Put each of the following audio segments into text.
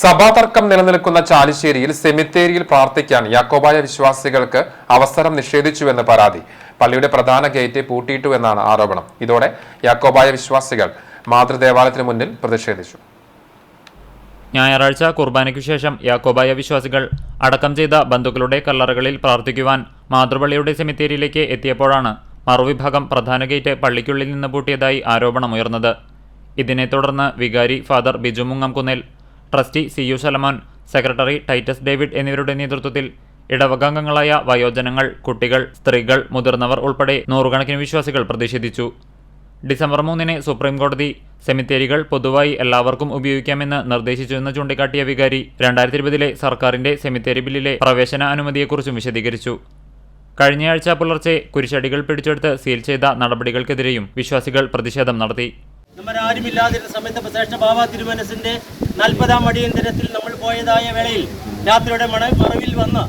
സഭാതർക്കം നിലനിൽക്കുന്ന ചാലിശ്ശേരിയിൽ സെമിത്തേരിയിൽ പ്രാർത്ഥിക്കാൻ യാക്കോബായ വിശ്വാസികൾക്ക് അവസരം നിഷേധിച്ചുവെന്ന് പരാതി. പള്ളിയുടെ പ്രധാന ഗേറ്റ് പൂട്ടിയിട്ടുവെന്നാണ് ആരോപണം. ഇതോടെ യാക്കോബായ വിശ്വാസികൾ മാതൃദേവാലയത്തിന് മുന്നിൽ പ്രതിഷേധിച്ചു. ഞായറാഴ്ച കുർബാനയ്ക്കു ശേഷം യാക്കോബായ വിശ്വാസികൾ അടക്കം ചെയ്ത ബന്ധുക്കളുടെ കല്ലറകളിൽ പ്രാർത്ഥിക്കുവാൻ മാതൃപള്ളിയുടെ സെമിത്തേരിയിലേക്ക് എത്തിയപ്പോഴാണ് മറുവിഭാഗം പ്രധാന ഗേറ്റ് പള്ളിക്കുള്ളിൽ നിന്ന് പൂട്ടിയതായി ആരോപണമുയർന്നത്. ഇതിനെ തുടർന്ന് വികാരി father Biju Mungamkunnel trustee C U Shalamon secretary Titus David എന്നിവരുടെ നേതൃത്വത്തിൽ ഇടവകാംഗങ്ങളായ വയോജനങ്ങൾ കുട്ടികൾ സ്ത്രീകൾ മുതിർന്നവർ ഉൾപ്പെടെ നൂറുകണക്കിന് വിശ്വാസികൾ പ്രതിഷേധിച്ചു. ഡിസംബർ മൂന്നിന് സുപ്രീംകോടതി സെമിത്തേരികൾ പൊതുവായി എല്ലാവർക്കും ഉപയോഗിക്കാമെന്ന് നിർദ്ദേശിച്ചുവെന്ന് ചൂണ്ടിക്കാട്ടിയ വികാരി രണ്ടായിരത്തി ഇരുപതിലെ സർക്കാരിന്റെ സെമിത്തേരി ബില്ലിലെ പ്രവേശന അനുമതിയെക്കുറിച്ചും വിശദീകരിച്ചു. കഴിഞ്ഞയാഴ്ച പുലർച്ചെ കുരിശടികൾ പിടിച്ചെടുത്ത് സീൽ ചെയ്ത നടപടികൾക്കെതിരെയും വിശ്വാസികൾ പ്രതിഷേധം നടത്തി. നമ്മൾ ആരുമില്ലാതിരുന്ന സമയത്ത് ശ്രേഷ്ഠ ബാബ തിരുമനസിന്റെ നാൽപ്പതാം അടിയന്തരത്തിൽ നമ്മൾ പോയതായ വേളയിൽ രാത്രിയുടെ മണ മറവിൽ വന്ന്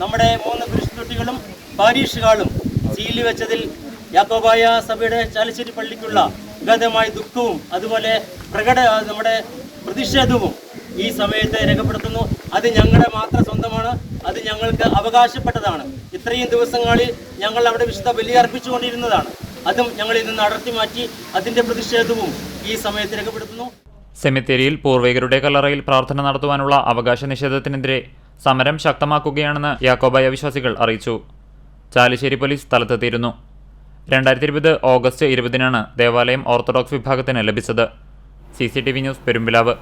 നമ്മുടെ മൂന്ന് കുരിശുതൊട്ടികളും പാരീഷുകാളും സീൽ വെച്ചതിൽ യാക്കോബായ സഭയുടെ ചാലശ്ശേരി പള്ളിക്കുള്ള അഗാധമായ ദുഃഖവും അതുപോലെ പ്രകട നമ്മുടെ പ്രതിഷേധവും ഈ സമയത്ത് രേഖപ്പെടുത്തുന്നു. അത് ഞങ്ങളുടെ മാത്രം സ്വന്തമാണ്. അത് ഞങ്ങൾക്ക് അവകാശപ്പെട്ടതാണ്. ഇത്രയും ദിവസങ്ങളിൽ ഞങ്ങൾ അവിടെ വിശുദ്ധ ബലി അർപ്പിച്ചുകൊണ്ടിരുന്നതാണ്. അതും ഞങ്ങൾ ഇന്ന് നടത്തി മാറ്റി അതിന്റെ പ്രതിഷേധവും ഈ സമയത്ത് രേഖപ്പെടുത്തുന്നു. സെമിത്തേരിയിൽ പൂർവികരുടെ കല്ലറയിൽ പ്രാർത്ഥന നടത്തുവാനുള്ള അവകാശ നിഷേധത്തിനെതിരെ സമരം ശക്തമാക്കുകയാണെന്ന് യാക്കോബായ വിശ്വാസികൾ അറിയിച്ചു. ചാലിശ്ശേരി പോലീസ് സ്ഥലത്തെത്തിയിരുന്നു. രണ്ടായിരത്തി ഇരുപത് ഓഗസ്റ്റ് ഇരുപതിനാണ് ദേവാലയം ഓർത്തഡോക്സ് വിഭാഗത്തിന് ലഭിച്ചത്. C C T V news Perumpilavu.